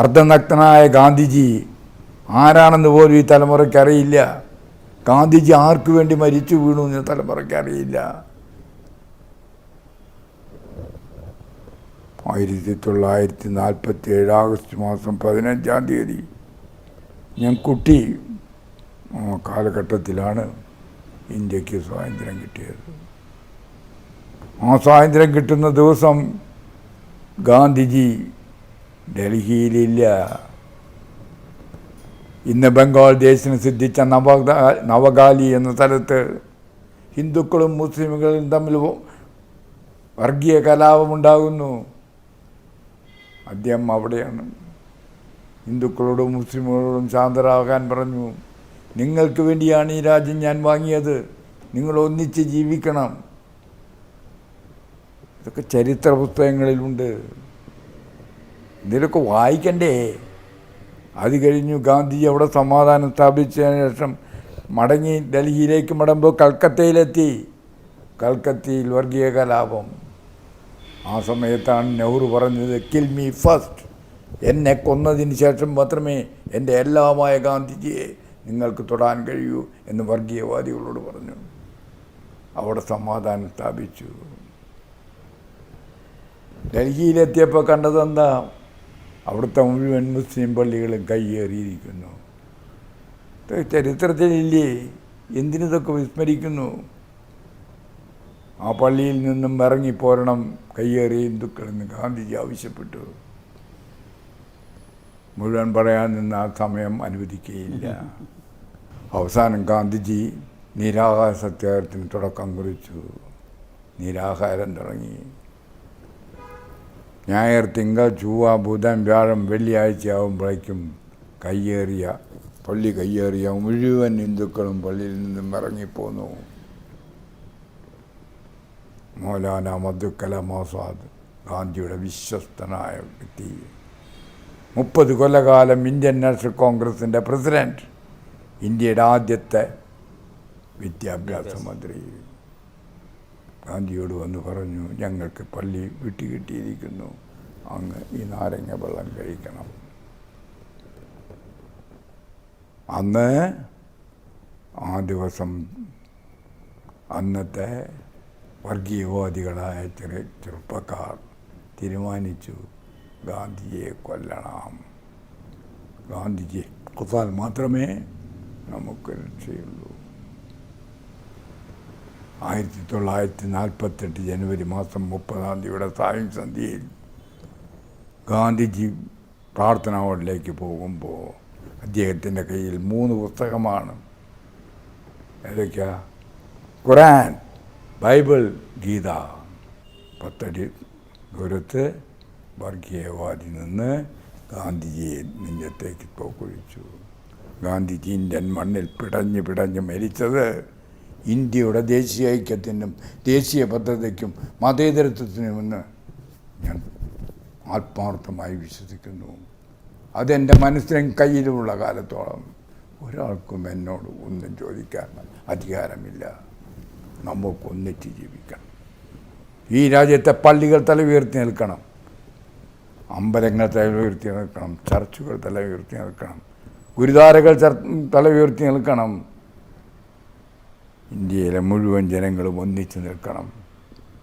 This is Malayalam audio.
അർദ്ധനഗ്നനായ ഗാന്ധിജി ആരാണെന്ന് പോലും ഈ തലമുറയ്ക്ക് അറിയില്ല. ഗാന്ധിജി ആർക്കു വേണ്ടി മരിച്ചു വീണു എന്ന് തലമുറയ്ക്ക് അറിയില്ല. ആയിരത്തി തൊള്ളായിരത്തി നാൽപ്പത്തി ഏഴ് ആഗസ്റ്റ് മാസം പതിനഞ്ചാം തീയതി ഞാൻ കുട്ടി കാലഘട്ടത്തിലാണ് ഇന്ത്യയ്ക്ക് സ്വാതന്ത്ര്യം കിട്ടിയത്. ആ സ്വാതന്ത്ര്യം കിട്ടുന്ന ദിവസം ഗാന്ധിജി ഡൽഹിയിലില്ല. ഇന്ന് ബംഗാൾ ദേശത്തിന് സിദ്ധിച്ച നവഗാ നവഗാലി എന്ന സ്ഥലത്ത് ഹിന്ദുക്കളും മുസ്ലിമുകളും തമ്മിൽ വർഗീയ കലാപമുണ്ടാകുന്നു. അദ്ദേഹം അവിടെയാണ്. ഹിന്ദുക്കളോടും മുസ്ലിമുകളോടും ശാന്തരാകാൻ പറഞ്ഞു. നിങ്ങൾക്ക് വേണ്ടിയാണ് ഈ രാജ്യം ഞാൻ വാങ്ങിയത്. നിങ്ങൾ ഒന്നിച്ച് ജീവിക്കണം. ഇതൊക്കെ ചരിത്ര പുസ്തകങ്ങളിലുണ്ട്. ഇതിലൊക്കെ വായിക്കണ്ടേ? അത് കഴിഞ്ഞു ഗാന്ധിജി അവിടെ സമാധാനം സ്ഥാപിച്ചതിന് ശേഷം മടങ്ങി ഡൽഹിയിലേക്ക് മടങ്ങുമ്പോൾ കൽക്കത്തയിലെത്തി. കൽക്കത്തയിൽ വർഗീയ കലാപം. ആ സമയത്താണ് നെഹ്റു പറഞ്ഞത് കിൽ മീ ഫസ്റ്റ് എന്നെ കൊന്നതിന് ശേഷം മാത്രമേ എന്റെ എല്ലാമായ ഗാന്ധിജിയെ നിങ്ങൾക്ക് തൊടാൻ കഴിയൂ എന്ന് വർഗീയവാദികളോട് പറഞ്ഞു. അവിടെ സമാധാനം സ്ഥാപിച്ചു. ഡൽഹിയിലെത്തിയപ്പോൾ കണ്ടതെന്താ? അവിടുത്തെ മുഴുവൻ മുസ്ലിം പള്ളികളും കൈയേറിയിരിക്കുന്നു ഇത് ചരിത്രത്തിലില്ലേ? എന്തിനിതൊക്കെ വിസ്മരിക്കുന്നു? ആ പള്ളിയിൽ നിന്നും ഇറങ്ങിപ്പോരണം കയ്യേറിയ ഹിന്ദുക്കളെന്ന് ഗാന്ധിജി ആവശ്യപ്പെട്ടു. മുഴുവൻ പറയാൻ നിന്ന് ആ സമയം അനുവദിക്കുകയില്ല. അവസാനം ഗാന്ധിജി നിരാഹാര സത്യാഗ്രഹത്തിന് തുടക്കം കുറിച്ചു. നിരാഹാരം തുടങ്ങി. ഞായർ തിങ്കൾ ചൊവ്വ ബുധൻ വ്യാഴം വെള്ളിയാഴ്ചയാവുമ്പോഴേക്കും കയ്യേറിയ പള്ളി കയ്യേറിയ മുഴുവൻ ഹിന്ദുക്കളും പള്ളിയിൽ നിന്നും ഇറങ്ങിപ്പോന്നു. മൗലാന മധുക്കലാം കലാം ആസാദ് ഗാന്ധിയുടെ വിശ്വസ്തനായ വ്യക്തി. മുപ്പത് കൊല്ലകാലം ഇന്ത്യൻ നാഷണൽ കോൺഗ്രസിന്റെ പ്രസിഡന്റ് ഇന്ത്യയുടെ ആദ്യത്തെ വിദ്യാഭ്യാസ മന്ത്രി. ഗാന്ധിയോട് വന്ന് പറഞ്ഞു ഞങ്ങൾക്ക് പള്ളി വിട്ടുകിട്ടിയിരിക്കുന്നു അങ്ങ് ഈ നാരങ്ങ വെള്ളം കഴിക്കണം. അന്ന് ആ ദിവസം അന്നത്തെ വർഗീയവാദികളായ ചെറിയ ചെറുപ്പക്കാർ തീരുമാനിച്ചു ഗാന്ധിജിയെ കൊല്ലണം. ഗാന്ധിജിയെ കൊത്താൽ മാത്രമേ നമുക്ക് രക്ഷയുള്ളൂ. ആയിരത്തി തൊള്ളായിരത്തി നാൽപ്പത്തെട്ട് ജനുവരി മാസം മുപ്പതാം തീയതിയുടെ സായം സന്ധ്യയിൽ ഗാന്ധിജി പ്രാർത്ഥനാ ഹോളിലേക്ക് പോകുമ്പോൾ അദ്ദേഹത്തിന്റെ കയ്യിൽ മൂന്ന് പുസ്തകമാണ്. ഏതൊക്കെയാ? Quran Bible Gita. പത്തടി ദൂരത്ത് വർഗീയവാദി നിന്ന് ഗാന്ധിജിയെ നെഞ്ചത്തേക്ക് തോക്കുഴിച്ചു. ഗാന്ധിജി ഇന്ത്യൻ മണ്ണിൽ പിടഞ്ഞ് പിടഞ്ഞ് മരിച്ചത് ഇന്ത്യയുടെ ദേശീയ ഐക്യത്തിനും ദേശീയ ഭദ്രതയ്ക്കും മതേതരത്വത്തിനുമെന്ന് ഞാൻ ആത്മാർത്ഥമായി വിശ്വസിക്കുന്നു. അതെന്റെ മനസ്സിലും കയ്യിലുമുള്ള കാലത്തോളം ഒരാൾക്കും എന്നോട് ഒന്നും ചോദിക്കാൻ അധികാരമില്ല. നമുക്കൊന്നിച്ച് ജീവിക്കണം. ഈ രാജ്യത്തെ പള്ളികൾ തല ഉയർത്തി നിൽക്കണം. അമ്പലങ്ങൾ തല ഉയർത്തി നിൽക്കണം. ചർച്ചുകൾ തല ഉയർത്തി നിൽക്കണം. ഗുരുദ്വാരകൾ തല ഉയർത്തി നിൽക്കണം. ഇന്ത്യയിലെ മുഴുവൻ ജനങ്ങളും ഒന്നിച്ച് നിൽക്കണം.